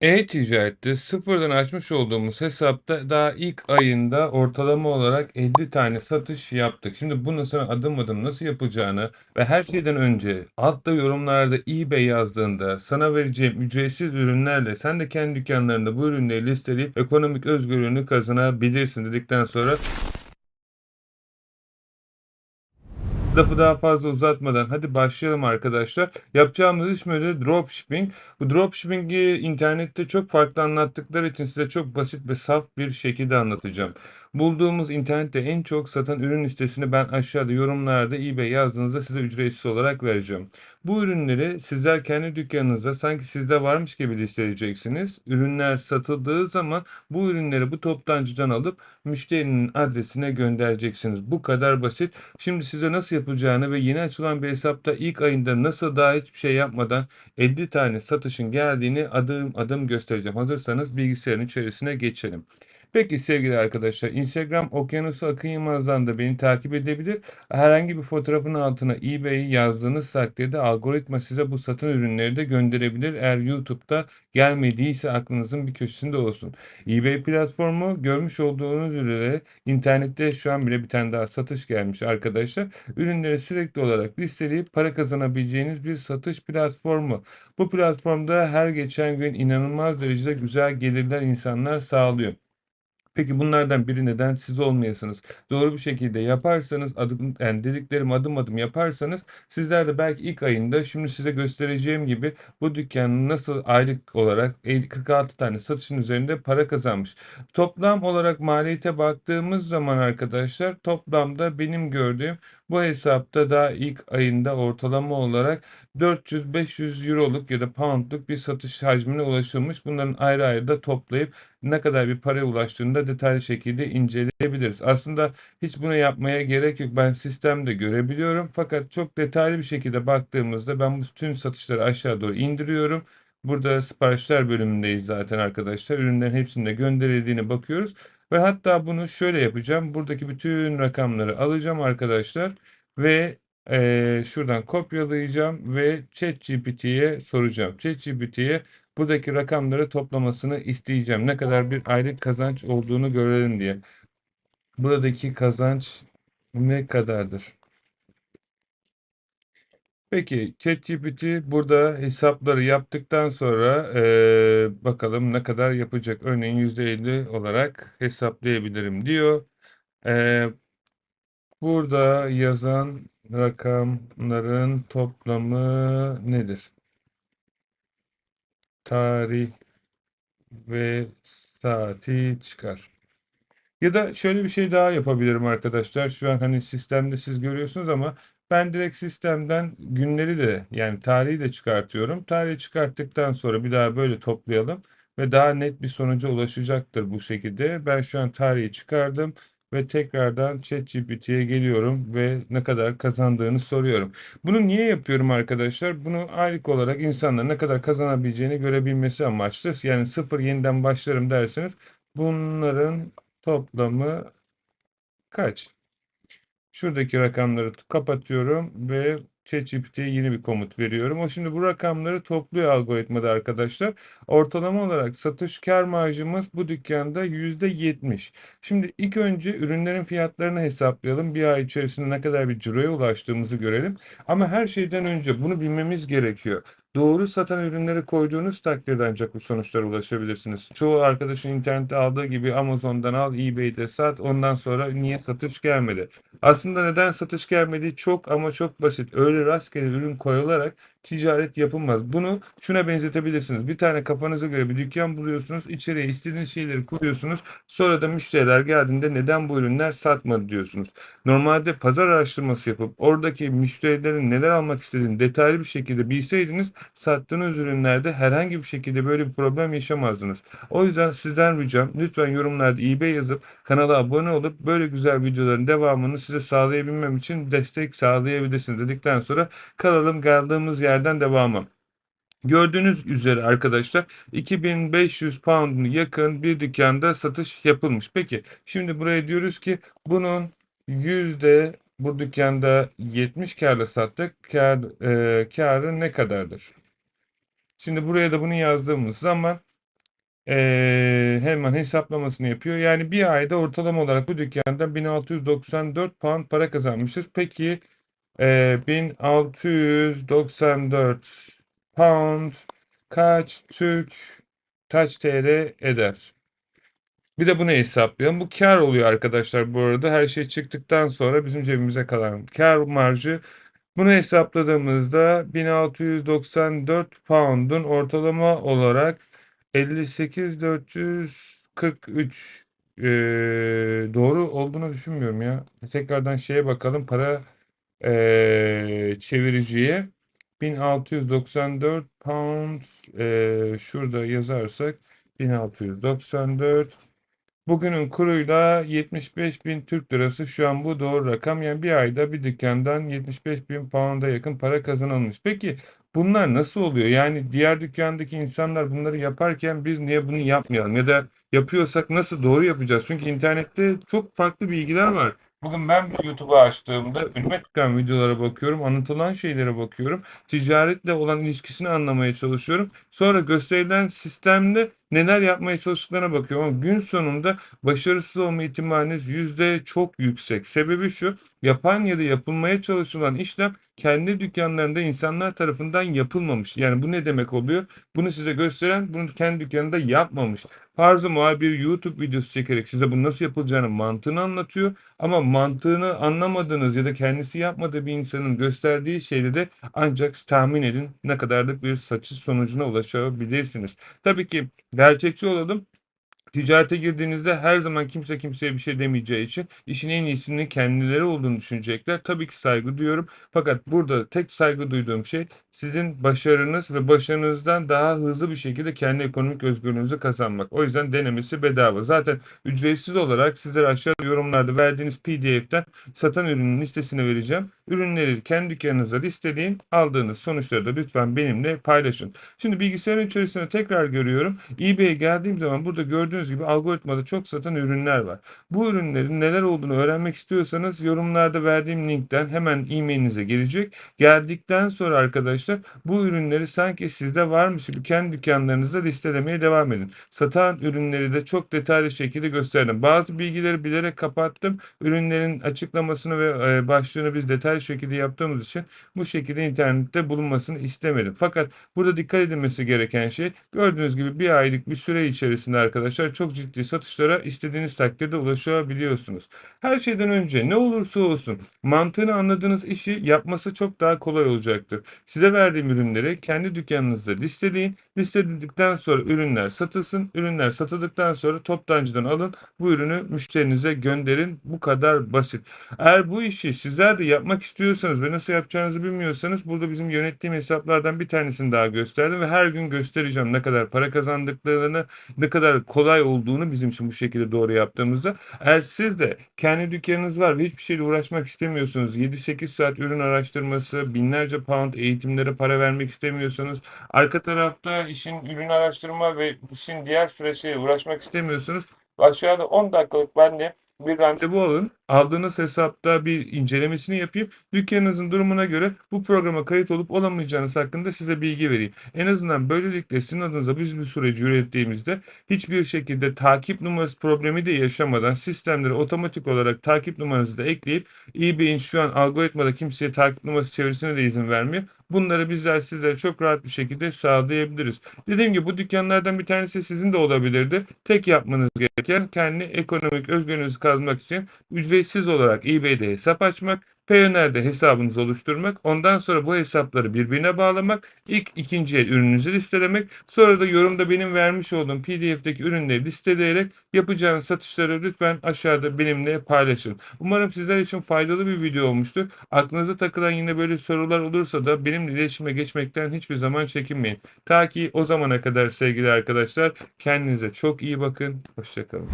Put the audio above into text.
E-ticarette sıfırdan açmış olduğumuz hesapta daha ilk ayında ortalama olarak 50 tane satış yaptık. Şimdi bunu sana adım adım nasıl yapacağını ve her şeyden önce altta yorumlarda eBay yazdığında sana vereceğim ücretsiz ürünlerle sen de kendi dükkanlarında bu ürünleri listeleyip ekonomik özgürlüğünü kazanabilirsin dedikten sonra Lafı daha fazla uzatmadan hadi başlayalım arkadaşlar. Yapacağımız iş böyle dropshipping. Bu dropshipping'i internette çok farklı anlattıkları için size çok basit ve saf bir şekilde anlatacağım. Bulduğumuz internette en çok satan ürün listesini ben aşağıda yorumlarda eBay yazdığınızda size ücretsiz olarak vereceğim. Bu ürünleri sizler kendi dükkanınızda sanki sizde varmış gibi listeleyeceksiniz. Ürünler satıldığı zaman bu ürünleri bu toptancıdan alıp müşterinin adresine göndereceksiniz. Bu kadar basit. Şimdi size nasıl yapılacağını ve yeni açılan bir hesapta ilk ayında nasıl daha hiçbir şey yapmadan 50 tane satışın geldiğini adım adım göstereceğim. Hazırsanız bilgisayarın içerisine geçelim. Peki sevgili arkadaşlar Instagram Okyanusu Akın Yılmaz'dan da beni takip edebilir. Herhangi bir fotoğrafın altına eBay'i yazdığınız takdirde algoritma size bu satın ürünleri de gönderebilir. Eğer YouTube'da gelmediyse aklınızın bir köşesinde olsun. eBay platformu görmüş olduğunuz üzere internette şu an bile bir tane daha satış gelmiş arkadaşlar. Ürünleri sürekli olarak listeleyip para kazanabileceğiniz bir satış platformu. Bu platformda her geçen gün inanılmaz derecede güzel gelirler insanlar sağlıyor. Peki bunlardan biri neden siz olmayasınız? Doğru bir şekilde yaparsanız, adım, yani dediklerimi adım adım yaparsanız sizler de belki ilk ayında şimdi size göstereceğim gibi bu dükkanın nasıl aylık olarak 50 46 tane satışın üzerinde para kazanmış. Toplam olarak maliyete baktığımız zaman arkadaşlar toplamda benim gördüğüm bu hesapta da ilk ayında ortalama olarak 400-500 euroluk ya da poundluk bir satış hacmine ulaşılmış. Bunların ayrı ayrı da toplayıp ne kadar bir paraya ulaştığını da detaylı şekilde inceleyebiliriz. Aslında hiç bunu yapmaya gerek yok. Ben sistemde görebiliyorum. Fakat çok detaylı bir şekilde baktığımızda ben bütün satışları aşağı doğru indiriyorum. Burada siparişler bölümündeyiz zaten arkadaşlar. Ürünlerin hepsinde gönderildiğine bakıyoruz. Ve hatta bunu şöyle yapacağım. Buradaki bütün rakamları alacağım arkadaşlar. Ve eee, şuradan kopyalayacağım ve ChatGPT'ye soracağım. ChatGPT'ye buradaki rakamları toplamasını isteyeceğim. Ne kadar bir aylık kazanç olduğunu görelim diye. Buradaki kazanç ne kadardır? Peki ChatGPT burada hesapları yaptıktan sonra eee, bakalım ne kadar yapacak. Örneğin %50 olarak hesaplayabilirim diyor. Eee, burada yazan rakamların toplamı nedir? Tarih ve saati çıkar. Ya da şöyle bir şey daha yapabilirim arkadaşlar. Şu an hani sistemde siz görüyorsunuz ama ben direkt sistemden günleri de yani tarihi de çıkartıyorum. Tarihi çıkarttıktan sonra bir daha böyle toplayalım ve daha net bir sonuca ulaşacaktır bu şekilde. Ben şu an tarihi çıkardım ve tekrardan ChatGPT'ye geliyorum ve ne kadar kazandığını soruyorum. Bunu niye yapıyorum arkadaşlar? Bunu aylık olarak insanların ne kadar kazanabileceğini görebilmesi amaçlı. Yani sıfır yeniden başlarım derseniz bunların toplamı kaç? Şuradaki rakamları kapatıyorum ve ChatGPT'ye yeni bir komut veriyorum. O şimdi bu rakamları topluyor algoritmada arkadaşlar. Ortalama olarak satış kar marjımız bu dükkanda %70. Şimdi ilk önce ürünlerin fiyatlarını hesaplayalım. Bir ay içerisinde ne kadar bir ciroya ulaştığımızı görelim. Ama her şeyden önce bunu bilmemiz gerekiyor. Doğru satan ürünleri koyduğunuz takdirde ancak bu sonuçlara ulaşabilirsiniz. Çoğu arkadaşın internette aldığı gibi Amazon'dan al, eBay'de sat, ondan sonra niye satış gelmedi? Aslında neden satış gelmediği çok ama çok basit. Öyle rastgele ürün koyularak ticaret yapılmaz. Bunu şuna benzetebilirsiniz. Bir tane kafanıza göre bir dükkan buluyorsunuz. İçeriye istediğiniz şeyleri koyuyorsunuz. Sonra da müşteriler geldiğinde neden bu ürünler satmadı diyorsunuz. Normalde pazar araştırması yapıp oradaki müşterilerin neler almak istediğini detaylı bir şekilde bilseydiniz sattığınız ürünlerde herhangi bir şekilde böyle bir problem yaşamazdınız. O yüzden sizden ricam lütfen yorumlarda eBay yazıp kanala abone olup böyle güzel videoların devamını size sağlayabilmem için destek sağlayabilirsiniz dedikten sonra kalalım kaldığımız yerden devamı. Gördüğünüz üzere arkadaşlar 2500 pound'un yakın bir dükkanda satış yapılmış. Peki şimdi buraya diyoruz ki bunun yüzde bu dükkanda 70 karla sattık. Kar, e, karı ne kadardır? Şimdi buraya da bunu yazdığımız zaman Eee, hemen hesaplamasını yapıyor. Yani bir ayda ortalama olarak bu dükkandan 1694 pound para kazanmışız. Peki eee 1694 pound kaç Türk kaç TL eder? Bir de bunu hesaplayalım. Bu kar oluyor arkadaşlar bu arada. Her şey çıktıktan sonra bizim cebimize kalan kar marjı. Bunu hesapladığımızda 1694 pound'un ortalama olarak 58.443 eee, doğru olduğunu düşünmüyorum ya. Tekrardan şeye bakalım. Para eee, çeviriciye 1694 pound eee, şurada yazarsak 1694 Bugünün kuruyla 75 bin Türk lirası şu an bu doğru rakam. Yani bir ayda bir dükkandan 75 bin pound'a yakın para kazanılmış. Peki bunlar nasıl oluyor? Yani diğer dükkandaki insanlar bunları yaparken biz niye bunu yapmayalım? Ya da yapıyorsak nasıl doğru yapacağız? Çünkü internette çok farklı bilgiler var. Bugün ben bir YouTube'u açtığımda önüme çıkan videolara bakıyorum, anlatılan şeylere bakıyorum, ticaretle olan ilişkisini anlamaya çalışıyorum. Sonra gösterilen sistemde neler yapmaya çalıştıklarına bakıyorum ama gün sonunda başarısız olma ihtimaliniz yüzde çok yüksek. Sebebi şu, yapan ya da yapılmaya çalışılan işlem kendi dükkanlarında insanlar tarafından yapılmamış. Yani bu ne demek oluyor? Bunu size gösteren bunu kendi dükkanında yapmamış. Farzı bir YouTube videosu çekerek size bunu nasıl yapılacağını mantığını anlatıyor. Ama mantığını anlamadığınız ya da kendisi yapmadığı bir insanın gösterdiği şeyde de ancak tahmin edin ne kadarlık bir saçı sonucuna ulaşabilirsiniz. Tabii ki gerçekçi olalım. Ticarete girdiğinizde her zaman kimse kimseye bir şey demeyeceği için işin en iyisinin kendileri olduğunu düşünecekler. Tabii ki saygı duyuyorum. Fakat burada tek saygı duyduğum şey sizin başarınız ve başarınızdan daha hızlı bir şekilde kendi ekonomik özgürlüğünüzü kazanmak. O yüzden denemesi bedava. Zaten ücretsiz olarak sizlere aşağıda yorumlarda verdiğiniz PDF'den satan ürünün listesini vereceğim. Ürünleri kendi dükkanınıza listeleyin. Aldığınız sonuçları da lütfen benimle paylaşın. Şimdi bilgisayarın içerisine tekrar görüyorum. eBay'e geldiğim zaman burada gördüğünüz gibi algoritmada çok satan ürünler var. Bu ürünlerin neler olduğunu öğrenmek istiyorsanız yorumlarda verdiğim linkten hemen e-mailinize gelecek. Geldikten sonra arkadaşlar bu ürünleri sanki sizde varmış gibi kendi dükkanlarınızda listelemeye devam edin. Satan ürünleri de çok detaylı şekilde gösterdim. Bazı bilgileri bilerek kapattım. Ürünlerin açıklamasını ve e, başlığını biz detaylı şekilde yaptığımız için bu şekilde internette bulunmasını istemedim. Fakat burada dikkat edilmesi gereken şey gördüğünüz gibi bir aylık bir süre içerisinde arkadaşlar çok ciddi satışlara istediğiniz takdirde ulaşabiliyorsunuz. Her şeyden önce ne olursa olsun mantığını anladığınız işi yapması çok daha kolay olacaktır. Size verdiğim ürünleri kendi dükkanınızda listeleyin. Listeledikten sonra ürünler satılsın. Ürünler satıldıktan sonra toptancıdan alın. Bu ürünü müşterinize gönderin. Bu kadar basit. Eğer bu işi sizler de yapmak istiyorsanız ve nasıl yapacağınızı bilmiyorsanız burada bizim yönettiğim hesaplardan bir tanesini daha gösterdim ve her gün göstereceğim ne kadar para kazandıklarını, ne kadar kolay olduğunu bizim için bu şekilde doğru yaptığımızda. Eğer siz de kendi dükkanınız var ve hiçbir şeyle uğraşmak istemiyorsunuz, 7-8 saat ürün araştırması, binlerce pound eğitimlere para vermek istemiyorsanız, arka tarafta işin ürün araştırma ve işin diğer süreçleriyle uğraşmak istemiyorsanız aşağıda 10 dakikalık benle bir randevu alın. Aldığınız hesapta bir incelemesini yapayım. Dükkanınızın durumuna göre bu programa kayıt olup olamayacağınız hakkında size bilgi vereyim. En azından böylelikle sizin adınıza biz bir süreci yönettiğimizde hiçbir şekilde takip numarası problemi de yaşamadan sistemlere otomatik olarak takip numaranızı da ekleyip eBay'in şu an algoritmada kimseye takip numarası çevirisine de izin vermiyor. Bunları bizler sizlere çok rahat bir şekilde sağlayabiliriz. Dediğim gibi bu dükkanlardan bir tanesi sizin de olabilirdi. Tek yapmanız gereken kendi ekonomik özgürlüğünüzü kazanmak için ücretsiz olarak eBay'de hesap açmak, Payoneer'de hesabınızı oluşturmak, ondan sonra bu hesapları birbirine bağlamak, ilk ikinci el ürününüzü listelemek, sonra da yorumda benim vermiş olduğum PDF'deki ürünleri listeleyerek yapacağınız satışları lütfen aşağıda benimle paylaşın. Umarım sizler için faydalı bir video olmuştur. Aklınıza takılan yine böyle sorular olursa da benimle iletişime geçmekten hiçbir zaman çekinmeyin. Ta ki o zamana kadar sevgili arkadaşlar kendinize çok iyi bakın. Hoşçakalın.